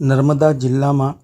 નર્મદા જિલ્લામાં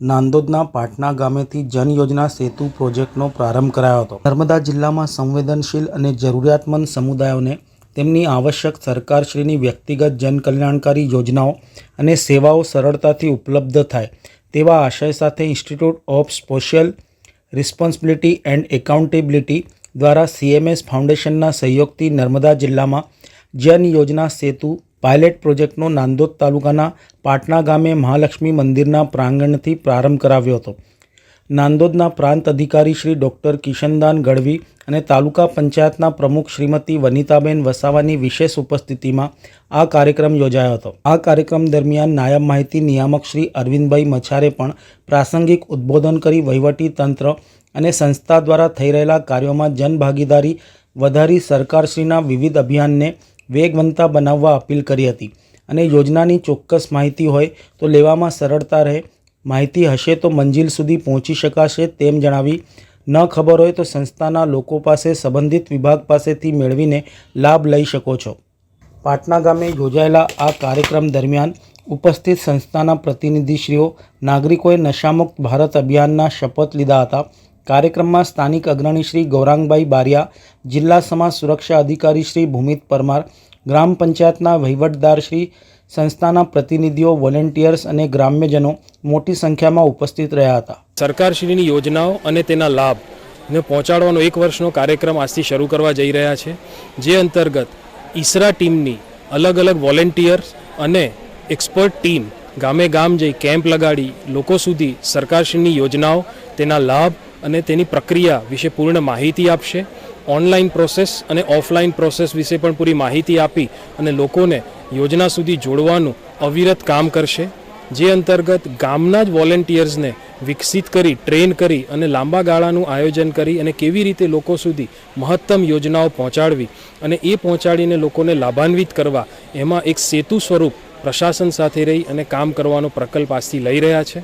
નાંદોદના પાટણા ગામેથી જન યોજના સેતુ પ્રોજેક્ટનો પ્રારંભ કરાયો હતો. નર્મદા જિલ્લામાં સંવેદનશીલ અને જરૂરિયાતમંદ સમુદાયોને તેમની આવશ્યક સરકારશ્રીની વ્યક્તિગત જનકલ્યાણકારી યોજનાઓ અને સેવાઓ સરળતાથી ઉપલબ્ધ થાય તેવા આશય સાથે institute of social responsibility and accountability દ્વારા સીએમએસ ફાઉન્ડેશનના સહયોગથી નર્મદા જિલ્લામાં જન યોજના સેતુ પાયલેટ પ્રોજેક્ટનો નાંદોદ તાલુકાના પાટણા ગામે મહાલક્ષ્મી મંદિરના પ્રાંગણથી પ્રારંભ કરાવ્યો હતો. નાંદોદના પ્રાંત અધિકારી શ્રી ડૉક્ટર કિશનદાન ગઢવી અને તાલુકા પંચાયતના પ્રમુખ શ્રીમતી વનિતાબેન વસાવાની વિશેષ ઉપસ્થિતિમાં આ કાર્યક્રમ યોજાયો હતો. આ કાર્યક્રમ દરમિયાન નાયબ માહિતી નિયામક શ્રી અરવિંદભાઈ મછારે પણ પ્રાસંગિક ઉદ્બોધન કરી વહીવટી તંત્ર અને સંસ્થા દ્વારા થઈ રહેલા કાર્યોમાં જનભાગીદારી, વધારી સરકારશ્રીના વિવિધ અભિયાનને વેગવંતા બનાવવા અપીલ કરી હતી. અને યોજનાની ચોક્કસ માહિતી હોય તો લેવામાં સરળતા રહે. માહિતી હશે તો મંજિલ સુધી પહોંચી શકાશે તેમ જણાવી. ન ખબર હોય તો સંસ્થાના લોકો પાસે સંબંધિત વિભાગ પાસેથી મેળવીને લાભ લઈ શકો છો. પાટણા ગામે યોજાયેલા આ કાર્યક્રમ દરમિયાન ઉપસ્થિત સંસ્થાના પ્રતિનિધિશ્રીઓ, નાગરિકોએ નશામુક્ત ભારત અભિયાનના શપથ લીધા હતા. કાર્યક્રમમાં સ્થાનિક અગ્રણી શ્રી ગૌરાંગભાઈ બારિયા, જિલ્લા સમાજ સુરક્ષા અધિકારી શ્રી ભૂમિત પરમાર, ગ્રામ પંચાયતના વહીવટદાર શ્રી, સંસ્થાના પ્રતિનિધિઓ, વોલેન્ટિયર્સ અને ગ્રામ્યજનો મોટી સંખ્યામાં ઉપસ્થિત રહ્યા હતા. સરકારશ્રીની યોજનાઓ અને તેના લાભને પહોંચાડવાનો એક વર્ષનો કાર્યક્રમ આજથી શરૂ કરવા જઈ રહ્યા છે, જે અંતર્ગત ઈસરા ટીમની અલગ અલગ વોલેન્ટિયર્સ અને એક્સપર્ટ ટીમ ગામે ગામ જઈ કેમ્પ લગાડી લોકો સુધી સરકારશ્રીની યોજનાઓ, તેના લાભ અને તેની પ્રક્રિયા વિશે પૂર્ણ માહિતી આપશે. ઓનલાઈન પ્રોસેસ અને ઓફલાઈન પ્રોસેસ વિશે પણ પૂરી માહિતી આપી અને લોકોને યોજના સુધી જોડવાનું અવિરત કામ કરશે. જે અંતર્ગત ગામના જ વોલેન્ટિયર્સને વિકસિત કરી, ટ્રેન કરી અને લાંબા ગાળાનું આયોજન કરી અને કેવી રીતે લોકો સુધી મહત્તમ યોજનાઓ પહોંચાડવી અને એ પહોંચાડીને લોકોને લાભાન્વિત કરવા, એમાં એક સેતુ સ્વરૂપ પ્રશાસન સાથે રહી અને કામ કરવાનો પ્રકલ્પ આજથી લઈ રહ્યા છે.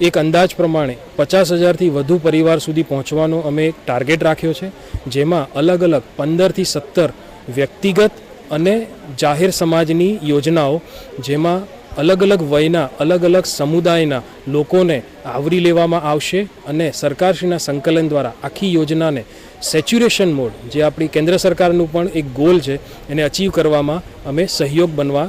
એક અંદાજ પ્રમાણે પચાસ હજારથી વધુ પરિવાર સુધી પહોંચવાનો અમે એક ટાર્ગેટ રાખ્યો છે, જેમાં અલગ અલગ પંદરથી સત્તર વ્યક્તિગત અને જાહેર સમાજની યોજનાઓ, જેમાં અલગ અલગ વયના, અલગ અલગ સમુદાયના લોકોને આવરી લેવામાં આવશે અને સરકારશ્રીના સંકલન દ્વારા આખી યોજનાને સેચ્યુરેશન મોડ, જે આપણી કેન્દ્ર સરકારનું પણ એક ગોલ છે, એને અચીવ કરવામાં અમે સહયોગ બનવા